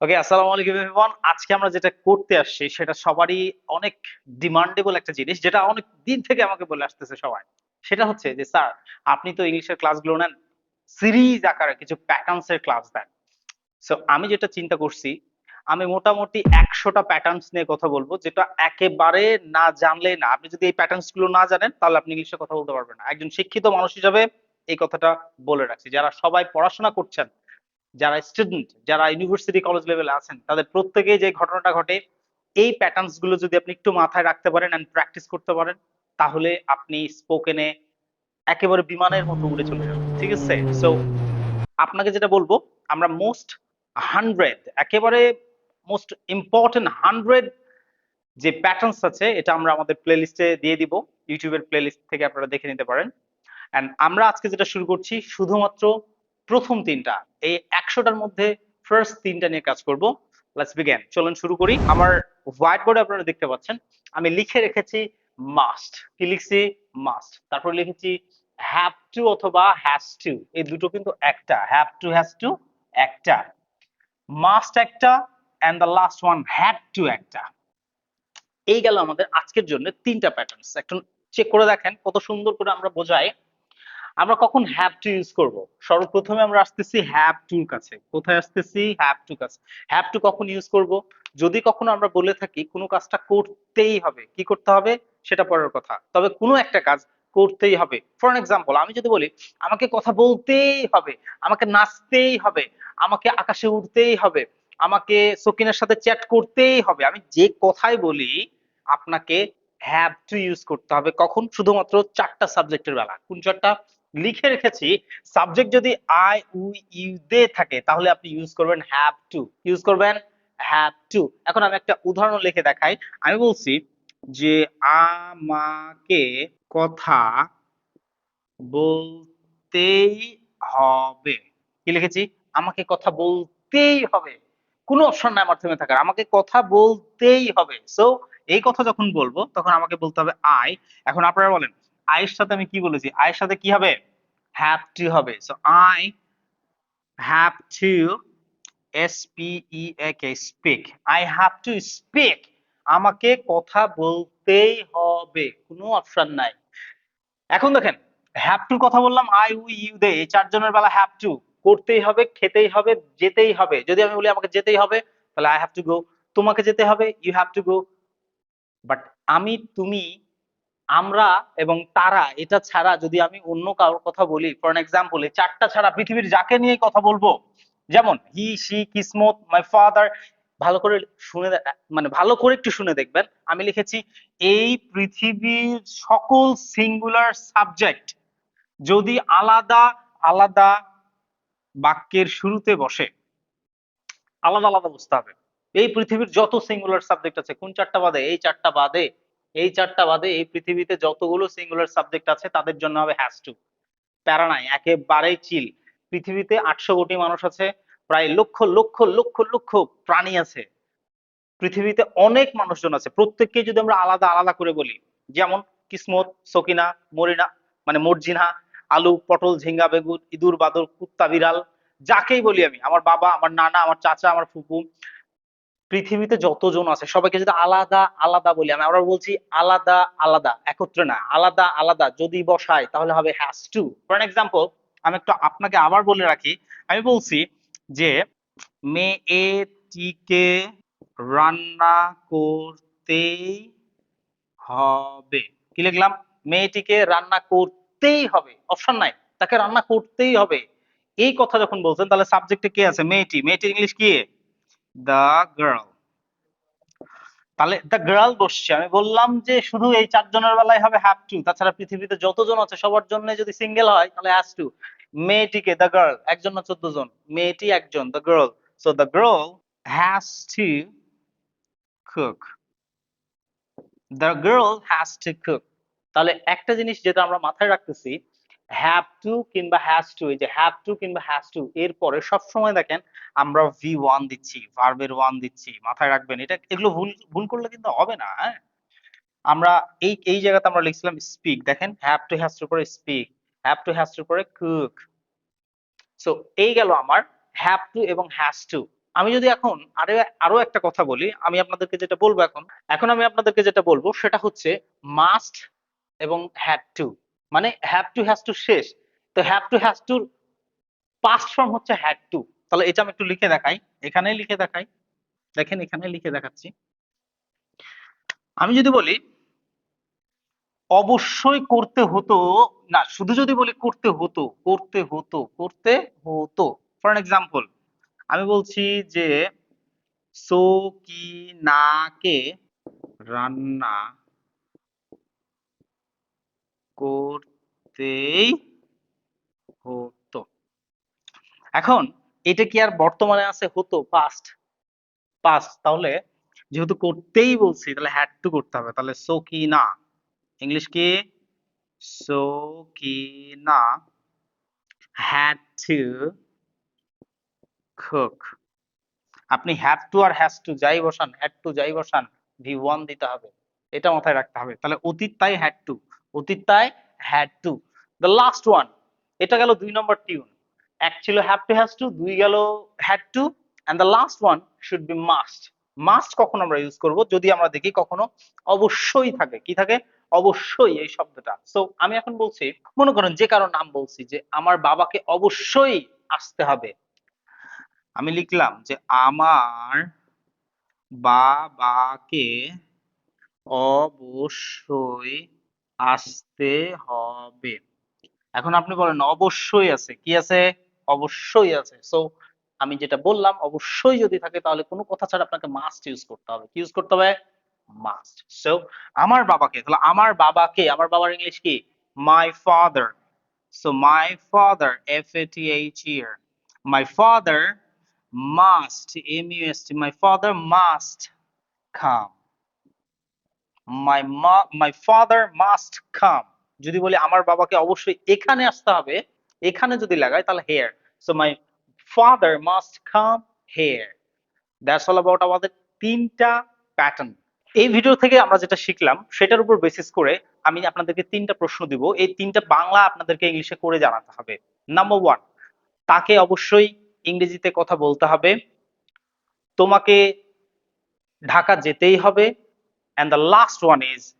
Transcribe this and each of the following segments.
ওকে আসসালামু আলাইকুম এভরিওয়ান আজকে আমরা যেটা করতে আসছি, সেটা সবারই অনেক ডিমান্ডেবল একটা জিনিস, যেটা অনেক দিন থেকে আমাকে বলে আসতেছে সবাই। সেটা হচ্ছে যে স্যার আপনি তো ইংলিশের ক্লাসগুলো নেন সিরিজ আকারে কিছু প্যাটার্নস এর ক্লাস দেন। সো আমি যেটা চিন্তা করছি, আমি মোটামুটি একশোটা প্যাটার্নস নিয়ে কথা বলব, যেটা একেবারে না জানলে না। আপনি যদি এই প্যাটার্নসগুলো না জানেন, তাহলে আপনি ইংলিশে কথা বলতে পারবেন না। একজন শিক্ষিত মানুষ হিসাবে এই কথাটা বলে রাখছি। যারা সবাই পড়াশোনা করছেন যারা স্টুডেন্ট যারা ইউনিভার্সিটি কলেজ লেভেলে আছেন, তাদের প্রত্যেকেই যে ঘটনাটা ঘটে, এই প্যাটার্নসগুলো যদি আপনি একটু মাথায় রাখতে পারেন এন্ড প্র্যাকটিস করতে পারেন, তাহলে আপনি স্পোকেনে একেবারে বিমানের মতো উড়ে চলে যাবেন, ঠিক আছে? সো আপনাকে যেটা বলব, আমরা মোস্ট হান্ড্রেড একেবারে মোস্ট ইম্পর্টেন্ট হান্ড্রেড যে প্যাটার্নস আছে, এটা আমরা আমাদের প্লেলিস্টে দিয়ে দিব ইউটিউবের প্লেলিস্ট থেকে আপনারা দেখে নিতে পারেন। এন্ড আমরা আজকে যেটা শুরু করছি, শুধুমাত্র প্রথম তিনটা। এই একশোটার মধ্যে ফার্স্ট তিনটা নিয়ে কাজ করব। লেটস বিগেন চলুন শুরু করি। আমার হোয়াইট বোর্ডে আপনারা দেখতে পাচ্ছেন, আমি লিখে রেখেছি মাস্ট কি লিখছি? মাস্ট তারপর লিখেছি হ্যাভ টু অথবা হ্যাজ টু এই দুটো কিন্তু একটা। হ্যাভ টু হ্যাজ টু একটা। মাস্ট একটা and the last one had to একটা। এই গেল আমাদের আজকের জন্য তিনটা প্যাটার্নস একটু চেক করে দেখেন কত সুন্দর করে আমরা বোঝাই। আমরা কখন হ্যাভ টু ইউজ করব? সর্বপ্রথমে আমরা আসতেছি হ্যাভ টুর কাছে। কোথায় আসতেছি? হ্যাভ টু কাছে। হ্যাভ টু কখন ইউজ করব? যদি কখনো আমরা বলে থাকি, কোনো কাজটা করতেই হবে। কি করতে হবে? সেটা পরের কথা। তবে কোনো একটা কাজ করতেই হবে। ফর এক্সাম্পল আমি যদি বলি, আমাকে কথা বলতেই হবে, আমাকে নাচতেই হবে, আমাকে আকাশে উঠতেই হবে, আমাকে সকিনের সাথে চ্যাট করতেই হবে, আমি যে কথাই বলি, আপনাকে হ্যাভ টু ইউজ করতে হবে কখন? শুধুমাত্র চারটা সাবজেক্টের বেলা। কোন চারটা? লিখে রেখেছি সাবজেক্ট যদি আই উই ইউ দে থাকে, তাহলে আপনি ইউজ করবেন হ্যাভ টু ইউজ করবেন হ্যাভ টু এখন আমি একটা উদাহরণ লিখে দেখাই। আমি বলছি যে আমাকে কথা বলতেই হবে। কি লিখেছি? আমাকে কথা বলতেই হবে। কোনো অপশন নাই থেমে থাকার। আমাকে কথা বলতেই হবে। সো এই কথা যখন বলব, তখন আমাকে বলতে হবে আই এখন আপনারা বলেন আয়ের সাথে আমি কি বলেছি? আয়ের সাথে কি হবে? হ্যাভ টু হবে। So I have to S P E K speak I have to speak আমাকে কথা বলতেই হবে। কোনো অপশন নাই। এখন দেখেন হ্যাভ টু কথা বললাম আই উই ইউ দে এই চারজনের বেলা হ্যাভ টু করতেই হবে, খেতেই হবে, যেতেই হবে। যদি আমি বলি আমাকে যেতেই হবে, তাহলে আই হ্যাভ টু গো তোমাকে যেতে হবে you have to go but আমি, তুমি আমরা এবং তারা, এটা ছাড়া যদি আমি অন্য কারোর কথা বলি ফর এক্সাম্পল এই চারটা ছাড়া পৃথিবীর যাকে নিয়ে কথা বলব, যেমন he she Kismat my father ভালো করে শুনে মানে ভালো করে একটু শুনে দেখবেন, আমি লিখেছি, এই পৃথিবীর সকল সিঙ্গুলার সাবজেক্ট যদি আলাদা আলাদা বাক্যের শুরুতে বসে, আলাদা আলাদা বুঝতে হবে। এই পৃথিবীর যত সিঙ্গুলার সাবজেক্ট আছে, কোন চারটা বাদে, এই চারটা বাদে এই চারটা বাদে এই পৃথিবীতে যতগুলো সিঙ্গুলার সাবজেক্ট আছে, তাদের জন্য হবে হ্যাজ টু প্যারা নাই একেবারেই চিল পৃথিবীতে আটশো কোটি মানুষ আছে, প্রায় লক্ষ লক্ষ লক্ষ লক্ষ প্রাণী আছে। পৃথিবীতে অনেক মানুষজন আছে। প্রত্যেককে যদি আমরা আলাদা আলাদা করে বলি, যেমন কিসমত, সকিনা, মরিনা মানে মর্জিনা আলু, পটল, ঝিঙ্গা, বেগুন, ইঁদুর, বাদর, কুত্তা, বিড়াল, যাকেই বলি আমি, আমার বাবা, আমার নানা, আমার চাচা, আমার ফুপু পৃথিবীতে যতজন আছে, সবাইকে যদি আলাদা আলাদা বলি, আমি আবার বলছি আলাদা আলাদা, একত্রে না, আলাদা আলাদা, যদি বসাই, তাহলে হবে হ্যাজ টু ফর এক্সাম্পল আমি একটু আপনাকে আবার বলে রাখি, আমি বলছি যে মেয়েটিকে রান্না করতেই হবে। কি লিখলাম? মেয়েটিকে রান্না করতেই হবে। অপশন নাই। তাকে রান্না করতেই হবে। এই কথা যখন বলছেন, তাহলে সাবজেক্টে কে আছে? মেয়েটি। মেয়েটির ইংলিশ কি? দ্য গার্ল তাহলে দ্য গার্ল বসছে। আমি বললাম যে শুধু এই চারজনের বেলায় হবে হ্যাভ টু তাছাড়া পৃথিবীতে যতজন আছে, সবার জন্য যদি সিঙ্গেল হয়, তাহলে হ্যাজ টু মেয়েটিকে দ্য গার্ল একজন না চোদ্দ জন? মেয়েটি একজন the girl so the girl has to cook the girl has to cook তাহলে একটা জিনিস যেটা আমরা মাথায় রাখতেছি হ্যাভ টু কিংবা হ্যাজ টু এই যে হ্যাভ টু কিংবা হ্যাজ টু এরপরে সবসময় দেখেন আমরা ভি ওয়ান দিচ্ছি ভার্বের ওয়ান দিচ্ছি, মাথায় রাখবেন, এটা এগুলো ভুল ভুল করলে কিন্তু হবে না হ্যাঁ? আমরা এই এই জায়গাতে আমরা লিখছিলাম স্পিক দেখেন হ্যাভ টু হ্যাজ টু পরে speak have to has to পরে কুক সো এই গেল আমার হ্যাভ টু এবং হ্যাজ টু আমি যদি এখন আরও আরও একটা কথা বলি, আমি আপনাদেরকে যেটা বলব এখন এখন আমি আপনাদেরকে যেটা বলব, সেটা হচ্ছে মাস্ট এবং হ্যাড টু মানে হ্যাভ টু হ্যাজ টু শেষ। তো have to has to past form হচ্ছে হ্যাড টু তাহলে এটা আমি একটু লিখে দেখাই। এখানেই লিখে দেখাই। দেখেন, এখানে লিখে দেখাচ্ছি। আমি যদি বলি, অবশ্যই করতে হতো, না, শুধু যদি বলি করতে হতো করতে হতো করতে হতো। ফর এক্সাম্পল আমি বলছি যে সো কি না কে রান্না করতেই হতো। এখন এটা কি আর বর্তমানে আছে? হতো পাস্ট পাস্ট তাহলে যেহেতু করতেই বলছি, তাহলে হ্যাড টু করতে হবে। তাহলে সকিনা ইংলিশ কি? সকিনা had to cook আপনি হ্যাভ টু আর হ্যাজ টু যাই বসান হ্যাড টু যাই বসান ভি ওয়ান দিতে হবে। এটা মাথায় রাখতে হবে। তাহলে অতীত তাই হ্যাড টু অতীত তাই had to the last one এটা গেল দুই নম্বর টিউন এক ছিল হ্যাভ টু হ্যাজ টু দুই গেল had to and the last one should be must must কখন আমরা ইউজ করব? যদি আমরা দেখি কখনো, অবশ্যই থাকে। কি থাকে? অবশ্যই এই শব্দটা। সো আমি এখন বলছি, মনে করেন যে কারও নাম বলছি যে আমার বাবাকে অবশ্যই আসতে হবে। আমি লিখলাম যে আমার বাবাকে অবশ্যই আসতে হবে। এখন আপনি বলেন, অবশ্যই আছে। কি আছে? অবশ্যই আছে। সো আমি যেটা বললাম, অবশ্যই যদি থাকে, তাহলে কোনো কথা ছাড়া আপনাকে মাস্ট ইউজ করতে হবে। কি ইউজ করতে হবে? মাস্ট সো আমার বাবাকে, তাহলে আমার বাবাকে, আমার বাবার ইংলিশ কি? My father so my father F A T H E R my father must M U S T my father must come my মা মাই ফাদার মাস্ট কাম যদি বলি আমার বাবাকে অবশ্যই এখানে আসতে হবে, এখানে যদি লাগাই তাহলে here so my father must come here that's all about আমাদের তিনটা প্যাটার্ন এই ভিডিও থেকে আমরা যেটা শিখলাম, সেটার উপর বেসিস করে আমি আপনাদেরকে তিনটা প্রশ্ন দিব। এই তিনটা বাংলা আপনাদেরকে ইংলিশে করে জানাতে হবে। নাম্বার ওয়ান তাকে অবশ্যই ইংরেজিতে কথা বলতে হবে। তোমাকে ঢাকা যেতেই হবে। And the last one is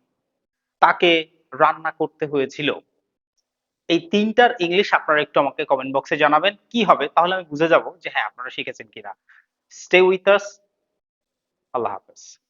তাকে রান্না করতে হয়েছিল। এই তিনটার ইংলিশ আপনারা একটু আমাকে কমেন্ট বক্সে জানাবেন, কি হবে? তাহলে আমি বুঝে যাব যে হ্যাঁ আপনারা শিখেছেন কিনা। স্টে উইথ আস আল্লাহ হাফেজ।